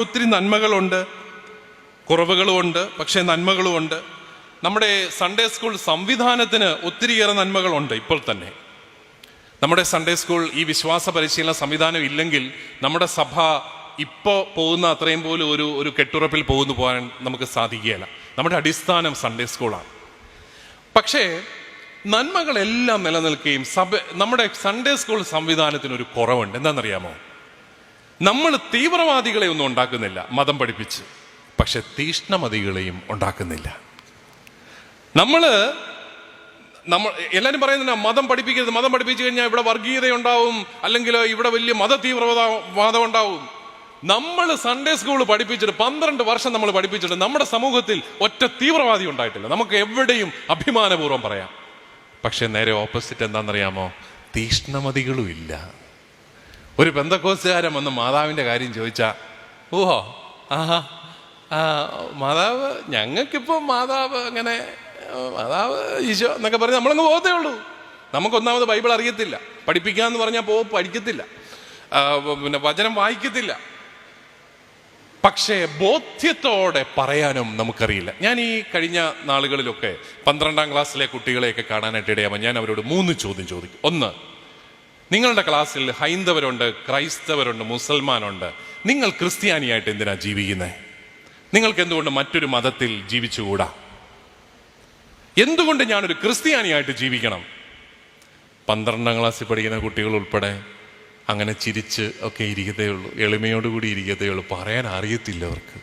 ഒത്തിരി നന്മകളുണ്ട് കുറവുകളുമുണ്ട് പക്ഷേ നന്മകളുമുണ്ട്. നമ്മുടെ സൺഡേ സ്കൂൾ സംവിധാനത്തിന് ഒത്തിരിയേറെ നന്മകളുണ്ട് ഇപ്പോൾ തന്നെ. നമ്മുടെ സൺഡേ സ്കൂൾ ഈ വിശ്വാസ പരിശീലന സംവിധാനം ഇല്ലെങ്കിൽ നമ്മുടെ സഭ ഇപ്പോൾ പോകുന്ന അത്രയും പോലും ഒരു ഒരു കെട്ടുറപ്പിൽ പോകുന്നു പോകാൻ നമുക്ക് സാധിക്കുകയില്ല. നമ്മുടെ അടിസ്ഥാനം സൺഡേ സ്കൂളാണ് പക്ഷേ നന്മകളെല്ലാം നിലനിൽക്കുകയും സഭ നമ്മുടെ സൺഡേ സ്കൂൾ സംവിധാനത്തിന് ഒരു കുറവുണ്ട്. എന്താണെന്നറിയാമോ? നമ്മൾ തീവ്രവാദികളെ ഒന്നും ഉണ്ടാക്കുന്നില്ല മതം പഠിപ്പിച്ച്. പക്ഷെ തീഷ്ണമതികളെയും ഉണ്ടാക്കുന്നില്ല. നമ്മൾ നമ്മൾ എല്ലാവരും പറയുന്നില്ല മതം പഠിപ്പിക്കരുത് മതം പഠിപ്പിച്ചു കഴിഞ്ഞാൽ ഇവിടെ വർഗീയത ഉണ്ടാവും അല്ലെങ്കിൽ ഇവിടെ വലിയ മത തീവ്രവാദ വാദം ഉണ്ടാവും നമ്മൾ സൺഡേ സ്കൂൾ പഠിപ്പിച്ചിട്ട് പന്ത്രണ്ട് വർഷം നമ്മൾ പഠിപ്പിച്ചിട്ട് നമ്മുടെ സമൂഹത്തിൽ ഒറ്റ തീവ്രവാദി ഉണ്ടായിട്ടില്ല. നമുക്ക് എവിടെയും അഭിമാനപൂർവം പറയാം. പക്ഷെ നേരെ ഓപ്പോസിറ്റ് എന്താണെന്നറിയാമോ? തീഷ്ണമതികളും ഇല്ല ഒരു ബന്ധക്കോസുകാരൻ വന്ന് മാതാവിന്റെ കാര്യം ചോദിച്ചാ ഓഹോ ആഹാ മാതാവ് ഞങ്ങൾക്കിപ്പോൾ മാതാവ് അങ്ങനെ മാതാവ് ഈശോ എന്നൊക്കെ പറഞ്ഞ് നമ്മളങ്ങ് പോകത്തേ ഉള്ളൂ. നമുക്കൊന്നാമത് ബൈബിൾ അറിയത്തില്ല. പഠിപ്പിക്കാന്ന് പറഞ്ഞാൽ പോ പഠിക്കത്തില്ല. പിന്നെ വചനം വായിക്കത്തില്ല. പക്ഷേ ബോധ്യത്തോടെ പറയാനും നമുക്കറിയില്ല. ഞാൻ ഈ കഴിഞ്ഞ നാളുകളിലൊക്കെ പന്ത്രണ്ടാം ക്ലാസ്സിലെ കുട്ടികളെയൊക്കെ കാണാനായിട്ട് ഇടയാകുമ്പോൾ ഞാൻ അവരോട് മൂന്ന് ചോദ്യം ചോദിക്കും. ഒന്ന് നിങ്ങളുടെ ക്ലാസ്സിൽ ഹൈന്ദവരുണ്ട് ക്രൈസ്തവരുണ്ട് മുസൽമാനുണ്ട്. നിങ്ങൾ ക്രിസ്ത്യാനിയായിട്ട് എന്തിനാ ജീവിക്കുന്നത് നിങ്ങൾക്ക് എന്തുകൊണ്ട് മറ്റൊരു മതത്തിൽ ജീവിച്ചുകൂടാ? എന്തുകൊണ്ട് ഞാനൊരു ക്രിസ്ത്യാനിയായിട്ട് ജീവിക്കണം? പന്ത്രണ്ടാം ക്ലാസ്സിൽ പഠിക്കുന്ന കുട്ടികൾ ഉൾപ്പെടെ അങ്ങനെ ചിരിച്ച് ഒക്കെ ഇരിക്കത്തേ ഉള്ളൂ. എളിമയോടുകൂടി ഇരിക്കത്തേ ഉള്ളൂ. പറയാൻ അറിയത്തില്ല അവർക്ക്.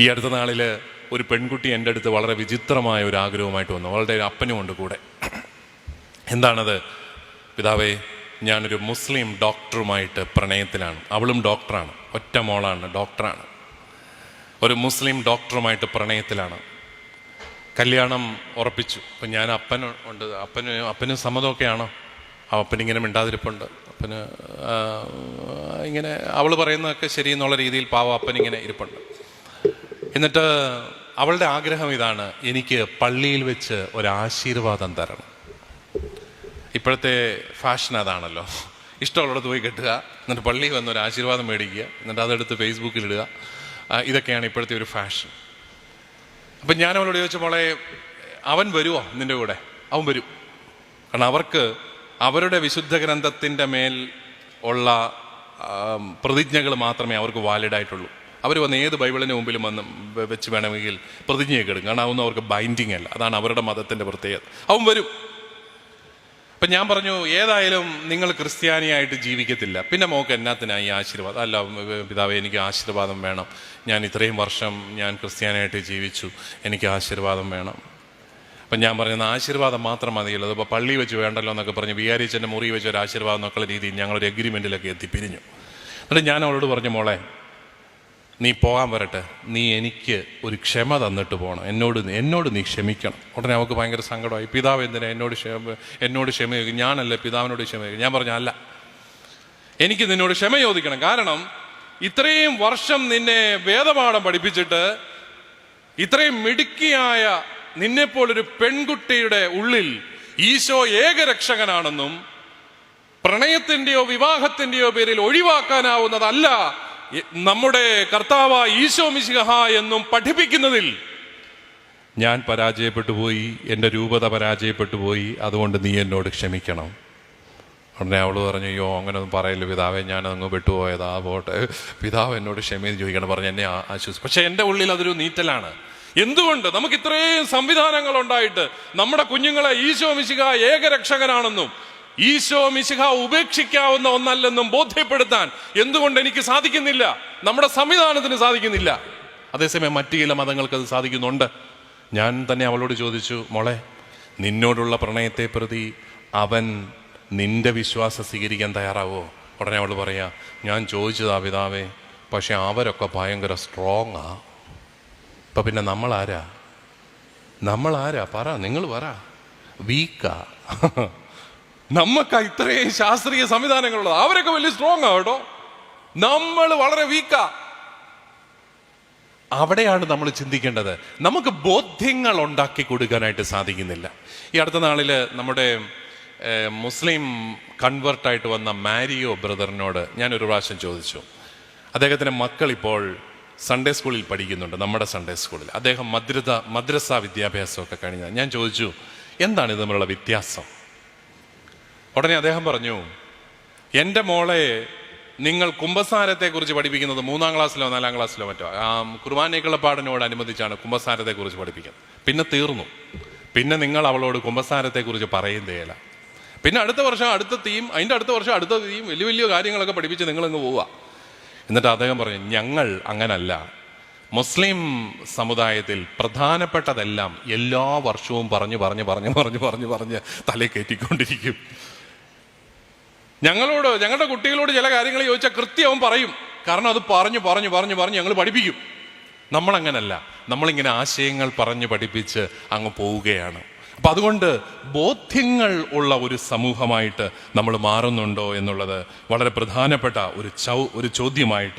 ഈ അടുത്ത നാളിൽ ഒരു പെൺകുട്ടി എന്റെ അടുത്ത് വളരെ വിചിത്രമായ ഒരു ആഗ്രഹവുമായിട്ട് വന്നു. അവളുടെ അപ്പനും ഉണ്ട് കൂടെ. എന്താണത്? പിതാവേ ഞാനൊരു മുസ്ലിം ഡോക്ടറുമായിട്ട് പ്രണയത്തിലാണ്. അവളും ഡോക്ടറാണ്. ഒറ്റ മോളാണ് ഡോക്ടറാണ്. ഒരു മുസ്ലിം ഡോക്ടറുമായിട്ട് പ്രണയത്തിലാണ്. കല്യാണം ഉറപ്പിച്ചു. അപ്പം ഞാൻ അപ്പൻ ഉണ്ട്. അപ്പന് അപ്പന് സമ്മതമൊക്കെയാണോ? അപ്പനിങ്ങനെ മിണ്ടാതിരിപ്പുണ്ട്. അപ്പന് ഇങ്ങനെ അവൾ പറയുന്നതൊക്കെ ശരി എന്നുള്ള രീതിയിൽ പാവം അപ്പനിങ്ങനെ ഇരിപ്പുണ്ട്. എന്നിട്ട് അവളുടെ ആഗ്രഹം ഇതാണ് എനിക്ക് പള്ളിയിൽ വെച്ച് ഒരു ആശീർവാദം തരണം. ഇപ്പോഴത്തെ ഫാഷൻ അതാണല്ലോ. ഇഷ്ടമുള്ളിടത്ത് പോയി കെട്ടുക എന്നിട്ട് പള്ളിയിൽ വന്ന് ഒരു ആശീർവാദം മേടിക്കുക എന്നിട്ട് അതെടുത്ത് ഫേസ്ബുക്കിൽ ഇടുക. ഇതൊക്കെയാണ് ഇപ്പോഴത്തെ ഒരു ഫാഷൻ അപ്പം ഞാൻ അവളോട് ചോദിച്ച അവൻ വരുമോ നിന്റെ കൂടെ? അവൻ വരും. കാരണം അവർക്ക് അവരുടെ വിശുദ്ധ ഗ്രന്ഥത്തിന്റെ മേൽ ഉള്ള പ്രതിജ്ഞകൾ മാത്രമേ അവർക്ക് വാലിഡ് ആയിട്ടുള്ളൂ. അവർ വന്ന് ഏത് ബൈബിളിന് മുമ്പിലും വന്ന് വെച്ച് വേണമെങ്കിൽ പ്രതിജ്ഞയൊക്കെ എടുക്കും. കാരണം അതൊന്നും അവർക്ക് ബൈൻഡിങ് അല്ല. അതാണ് അവരുടെ മതത്തിന്റെ പ്രത്യേകത. അവൻ വരും. അപ്പൊ ഞാൻ പറഞ്ഞു ഏതായാലും നിങ്ങൾ ക്രിസ്ത്യാനിയായിട്ട് ജീവിക്കത്തില്ല. പിന്നെ മോക്ക് എന്നാത്തിനായി ആശീർവാദം? അല്ല പിതാവ് എനിക്ക് ആശീർവാദം വേണം. ഞാൻ ഇത്രയും വർഷം ഞാൻ ക്രിസ്ത്യാനിയായിട്ട് ജീവിച്ചു. എനിക്ക് ആശീർവാദം വേണം. അപ്പം ഞാൻ പറയുന്ന ആശീർവാദം മാത്രം മതിയല്ലോ അതിപ്പോൾ പള്ളി വെച്ച് വേണ്ടല്ലോ എന്നൊക്കെ പറഞ്ഞ് വികാരിച്ചന്റെ മുറി വെച്ച് ഒരു ആശീർവാദം എന്നൊക്കെയുള്ള രീതിയിൽ ഞങ്ങളൊരു എത്തി പിരിഞ്ഞു. എന്നിട്ട് ഞാൻ അവളോട് പറഞ്ഞു മോളെ നീ പോകാൻ വരട്ടെ. നീ എനിക്ക് ഒരു ക്ഷമ തന്നിട്ട് പോകണം. എന്നോട് എന്നോട് നീ ക്ഷമിക്കണം. ഉടനെ അവൾക്ക് ഭയങ്കര സങ്കടമായി. പിതാവ് എന്തിനാ എന്നോട് ക്ഷമ എന്നോട് ക്ഷമ ചോദിക്കും? ഞാനല്ലേ പിതാവിനോട് ക്ഷമ ചോദിക്കും. ഞാൻ പറഞ്ഞു അല്ല. എനിക്ക് നിന്നോട് ക്ഷമ ചോദിക്കണം. കാരണം ഇത്രയും വർഷം നിന്നെ വേദപാഠം പഠിപ്പിച്ചിട്ട് ഇത്രയും മിടുക്കിയായ നിന്നെപ്പോലൊരു പെൺകുട്ടിയുടെ ഉള്ളിൽ ഈശോ ഏകരക്ഷകനാണെന്നും പ്രണയത്തിന്റെയോ വിവാഹത്തിന്റെയോ പേരിൽ ഒഴിവാക്കാനാവുന്നതല്ല നമ്മുടെ കർത്താവ ഈശോ മിശിഹ എന്നും പഠിപ്പിക്കുന്നതിൽ ഞാൻ പരാജയപ്പെട്ടു പോയി എന്റെ രൂപത പരാജയപ്പെട്ടു പോയി അതുകൊണ്ട് നീ എന്നോട് ക്ഷമിക്കണം. ഉടനെ അവൾ പറഞ്ഞു അയ്യോ അങ്ങനെയൊന്നും പറയില്ല പിതാവെ ഞാൻ അങ്ങ് വിട്ടുപോയതാ പോട്ടെ. പിതാവ് എന്നോട് ക്ഷമയെന്ന് ചോദിക്കണം പറഞ്ഞു എന്നെ ആശ്വസിച്ചു പക്ഷെ എന്റെ ഉള്ളിൽ അതൊരു നീറ്റലാണ്. എന്തുകൊണ്ട്? നമുക്ക് ഇത്രയും സംവിധാനങ്ങൾ ഉണ്ടായിട്ട് നമ്മുടെ കുഞ്ഞുങ്ങളെ ഈശോ മിശിക ഏകരക്ഷകനാണെന്നും ഈശോ മിശിഹ ഉപേക്ഷിക്കാവുന്ന ഒന്നല്ലെന്നും ബോധ്യപ്പെടുത്താൻ എന്തുകൊണ്ട് എനിക്ക് സാധിക്കുന്നില്ല? നമ്മുടെ സംവിധാനത്തിന് സാധിക്കുന്നില്ല. അതേസമയം മറ്റു ചില മതങ്ങൾക്ക് അത് സാധിക്കുന്നുണ്ട്. ഞാൻ തന്നെ അവളോട് ചോദിച്ചു മോളെ നിന്നോടുള്ള പ്രണയത്തെ പ്രതി അവൻ നിന്റെ വിശ്വാസം സ്വീകരിക്കാൻ തയ്യാറാവോ? ഉടനെ അവൾ പറയാ ഞാൻ ചോദിച്ചതാ പിതാവേ പക്ഷെ അവരൊക്കെ ഭയങ്കര സ്ട്രോങ് ആ. ഇപ്പൊ പിന്നെ നമ്മൾ ആരാ നമ്മൾ ആരാ പറ നിങ്ങൾ പറ. വീക്കാ നമുക്ക് ഇത്രയും ശാസ്ത്രീയ സംവിധാനങ്ങളുള്ളത്. അവരൊക്കെ വലിയ സ്ട്രോങ് ആ നമ്മൾ വളരെ വീക്കാ അവിടെയാണ് നമ്മൾ ചിന്തിക്കേണ്ടത്. നമുക്ക് ബോധ്യങ്ങൾ ഉണ്ടാക്കി കൊടുക്കാനായിട്ട് സാധിക്കുന്നില്ല. ഈ അടുത്ത നാളിൽ നമ്മുടെ മുസ്ലിം കൺവേർട്ടായിട്ട് വന്ന മാരിയോ ബ്രദറിനോട് ഞാനൊരു പ്രാവശ്യം ചോദിച്ചു. അദ്ദേഹത്തിന്റെ മക്കൾ ഇപ്പോൾ സൺഡേ സ്കൂളിൽ പഠിക്കുന്നുണ്ട് നമ്മുടെ സൺഡേ സ്കൂളിൽ അദ്ദേഹം മദ്രത മദ്രസ വിദ്യാഭ്യാസമൊക്കെ കഴിഞ്ഞ ഞാൻ ചോദിച്ചു എന്താണ് ഇത് തമ്മിലുള്ള വ്യത്യാസം? ഉടനെ അദ്ദേഹം പറഞ്ഞു എന്റെ മോളെ നിങ്ങൾ കുംഭസാരത്തെക്കുറിച്ച് പഠിപ്പിക്കുന്നത് മൂന്നാം ക്ലാസ്സിലോ നാലാം ക്ലാസ്സിലോ മറ്റോ? ആ കുർബാനയ്ക്കുള്ള അനുബന്ധിച്ചാണ് കുംഭസാരത്തെക്കുറിച്ച് പഠിപ്പിക്കുന്നത്. പിന്നെ തീർന്നു. പിന്നെ നിങ്ങൾ അവളോട് കുംഭസാരത്തെക്കുറിച്ച് പറയുന്നതേല പിന്നെ അടുത്ത വർഷം അടുത്ത തീം അതിന്റെ അടുത്ത വർഷം അടുത്ത തീം വലിയ വലിയ കാര്യങ്ങളൊക്കെ പഠിപ്പിച്ച് നിങ്ങളങ്ങ് പോവുക. എന്നിട്ട് അദ്ദേഹം പറഞ്ഞു ഞങ്ങൾ അങ്ങനല്ല. മുസ്ലിം സമുദായത്തിൽ പ്രധാനപ്പെട്ടതെല്ലാം എല്ലാ വർഷവും പറഞ്ഞു പറഞ്ഞു പറഞ്ഞു പറഞ്ഞു പറഞ്ഞു പറഞ്ഞ് തലേ കയറ്റിക്കൊണ്ടിരിക്കും. ഞങ്ങളോട് ഞങ്ങളുടെ കുട്ടികളോട് ചില കാര്യങ്ങൾ ചോദിച്ചാൽ കൃത്യവും പറയും. കാരണം അത് പറഞ്ഞു പറഞ്ഞു പറഞ്ഞു പറഞ്ഞ് ഞങ്ങൾ പഠിപ്പിക്കും. നമ്മളങ്ങനല്ല. നമ്മളിങ്ങനെ ആശയങ്ങൾ പറഞ്ഞ് പഠിപ്പിച്ച് അങ്ങ് പോവുകയാണ്. അപ്പം അതുകൊണ്ട് ബോധ്യങ്ങൾ ഉള്ള ഒരു സമൂഹമായിട്ട് നമ്മൾ മാറുന്നുണ്ടോ എന്നുള്ളത് വളരെ പ്രധാനപ്പെട്ട ഒരു ചൗ ഒരു ചോദ്യമായിട്ട്